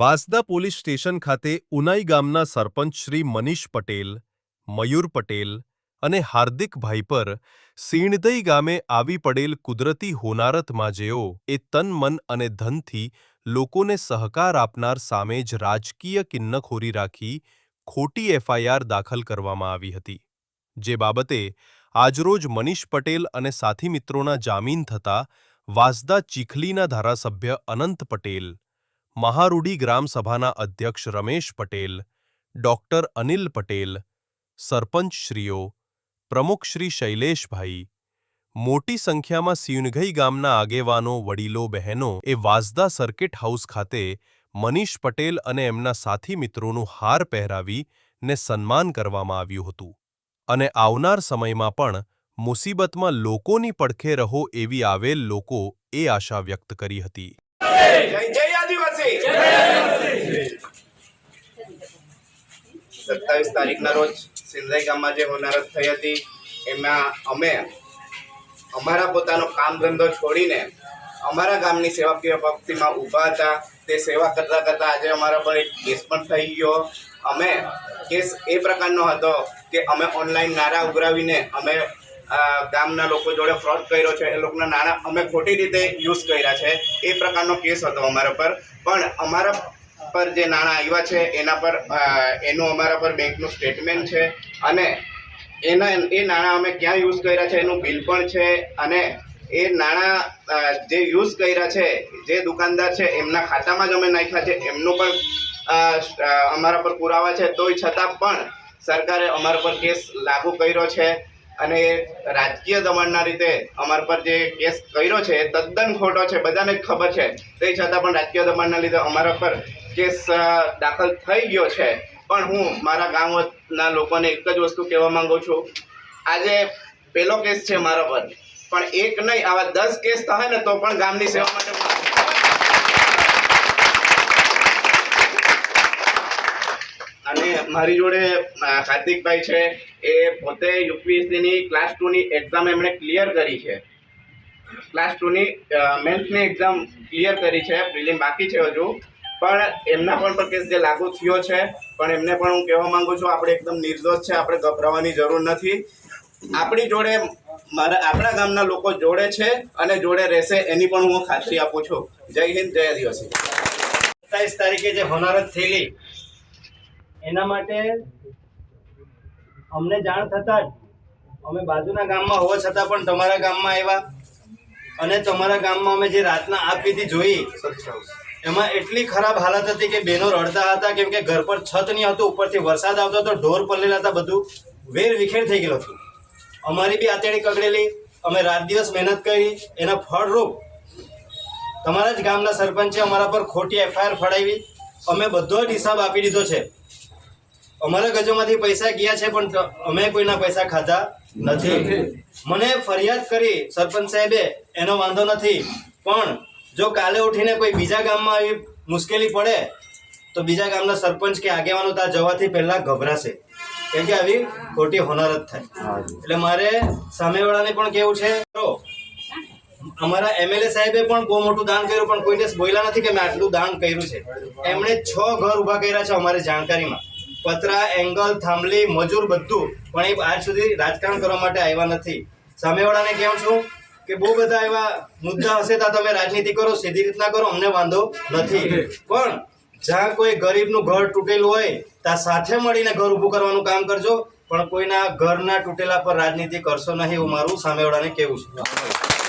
Vasda police station ખાતે ઉનાઈ ગામના સરપંચ શ્રી મનીષ પટેલ, મયુર પટેલ અને હાર્દિકભાઈ પર સીણદઈ ગામે આવી પડેલ કુદરતી હોનારતમાં જેઓ એ તન, મન અને ધનથી લોકોને સહકાર આપનાર સામે જ રાજકીય કિન્નખોરી રાખી ખોટી એફઆઈઆર દાખલ કરવામાં આવી હતી. જે બાબતે આજરોજ મનીષ પટેલ અને સાથી મિત્રોના જામીન થતા વાસદા ચીખલીના ધારાસભ્ય અનંત પટેલ મહારૂઢી ગ્રામસભાના અધ્યક્ષ રમેશ પટેલ, ડોક્ટર અનિલ પટેલ, સરપંચશ્રીઓ પ્રમુખશ્રી શૈલેષભાઈ, મોટી સંખ્યામાં સિયુનઘઈ ગામના આગેવાનો, વડીલો, બહેનો એ વાઝદા સર્કિટ હાઉસ ખાતે મનીષ પટેલ અને એમના સાથી મિત્રોનું હાર પહેરાવી ને સન્માન કરવામાં આવ્યું હતું. અને આવનાર સમયમાં પણ મુસીબતમાં લોકોની પડખે રહો એવી આવેલ લોકો એ આશા વ્યક્ત કરી હતી. આદિવાસી સત્તાવીસ તારીખના રોજ સિંધાઈ ગામમાં જે હોનારત થઈ હતી, એમાં અમે અમારા પોતાનો કામ ધંધો છોડીને અમારા ગામની સેવાકીય ભક્તિમાં ઊભા હતા. તે સેવા કરતા કરતા આજે અમારા પર એક કેસ પણ થઈ ગયો. અમે કેસ એ પ્રકારનો હતો કે અમે ઓનલાઈન નારા ઉઘરાવીને અમે ગામના લોકો જોડે ફ્રોડ કર્યો છે, એ લોકોના નાણાં અમે ખોટી રીતે યુઝ કર્યા છે, એ પ્રકારનો કેસ હતો અમારા પર. પણ અમારા પર જે નાણાં આવ્યા છે, એના પર એનું અમારા પર બેંકનું સ્ટેટમેન્ટ છે અને એના, એ નાણાં અમે ક્યાં યુઝ કર્યા છે, એનું બિલ પણ છે અને એ નાણાં જે યુઝ કર્યા છે, જે દુકાનદાર છે, એમના ખાતામાં જ અમે નાખ્યા છે, એમનું પણ અમારા પર પુરાવા છે. તોય છતાં પણ સરકારે અમારા પર કેસ લાગુ કર્યો છે. અને રાજકીય દમણના રીતે અમારા પર જે કેસ કર્યો છે, તદ્દન ખોટો છે, બધાને ખબર છે. તે છતાં પણ રાજકીય દમણના લીધે અમારા પર કેસ દાખલ થઈ ગયો છે. પણ હું મારા ગામના લોકોને એક જ વસ્તુ કહેવા માંગુ છું. આજે પેલો કેસ છે મારા પર. પણ એક નહીં, આવા દસ કેસ થાય ને તો પણ ગામની સેવા માટે હું અને મારી જોડે કાર્તિકભાઈ છે. એ પોતે યુપીએસસીની ક્લાસ ટુની એક્ઝામ એમણે ક્લિયર કરી છે. ક્લાસ ટુની મેન્સની એક્ઝામ ક્લિયર કરી છે પ્રિલિમ બાકી છે હજુ. પણ એમના પણ પર કેસ જે લાગુ થયો છે, પણ એમને પણ હું કહેવા માંગુ છું, આપણે એકદમ નિર્દોષ છે, આપણે ગભરાવાની જરૂર નથી. આપણી જોડે, મારા, આપણા ગામના લોકો જોડે છે અને જોડે રહેશે એની પણ હું ખાતરી આપું છું. જય હિન્દ, જય આદિવાસી. સત્તાવીસ તારીખે જે હોનારત થયેલી એના માટે અમને જાણ થતાં જ અમે બાજુના ગામમાં હોવા છતાં પણ તમારા ગામમાં આવ્યા અને તમારા ગામમાં અમે જે રાતના આગ વિધિ જોઈ, એમાં એટલી ખરાબ હાલત હતી કે બહેનો રડતા હતા, કેમ કે ઘર પર છત નહીં હતું, ઉપરથી વરસાદ આવતો હતો, ઢોર પલ્લેલા હતા બધું વેર વિખેર થઈ ગયેલું હતું. અમારી બી આતેડી કગડેલી, અમે રાત દિવસ મહેનત કરી, એના ફળરૂપ તમારા જ ગામના સરપંચે અમારા પર ખોટી એફઆઈઆર ફડાવી, અમે બધો જ હિસાબ આપી દીધો છે. અમારા ગજોમાંથી પૈસા ગયા છે, પણ અમે કોઈના પૈસા ખાધા નથી. મને ફરિયાદ કરી સરપંચ સાહેબે, એનો વાંધો નથી. પણ જો કાલે ઉઠીને કોઈ બીજા ગામમાં આવી મુશ્કેલી પડે, તો બીજા ગામના સરપંચ કે આગેવાનો ત્યાં જવાથી પહેલાં ગભરાશે. કેમ કે આવી ખોટી હોનારત થાય. એટલે મારે સામેવાળાને પણ કેવું છે અમારા એમએલએ સાહેબે પણ બહુ મોટું દાન કર્યું, પણ કોઈ દિવસ બોલ્યા નથી કે મેં આટલું દાન કર્યું છે. એમણે છ ઘર ઊભા કર્યા છે અમારી જાણકારીમાં. પતરા એંગલ થાંભલી મજૂર બધું પણ એ આજ સુધી રાજકારણ કરવા માટે આવ્યા નથી. સામેવાળાને કહું છું? કે બહુ બધા એવા મુદ્દા હશે ત્યાં તમે રાજનીતિ કરો સીધી રીતના કરો અમને વાંધો નથી. પણ જ્યાં કોઈ ગરીબનું ઘર તૂટેલું હોય ત્યાં સાથે મળીને ઘર ઊભું કરવાનું કામ કરજો. પણ કોઈના ઘરના તૂટેલા પર રાજનીતિ કરશો નહીં એવું મારું સામેવાળાને કહેવું છે.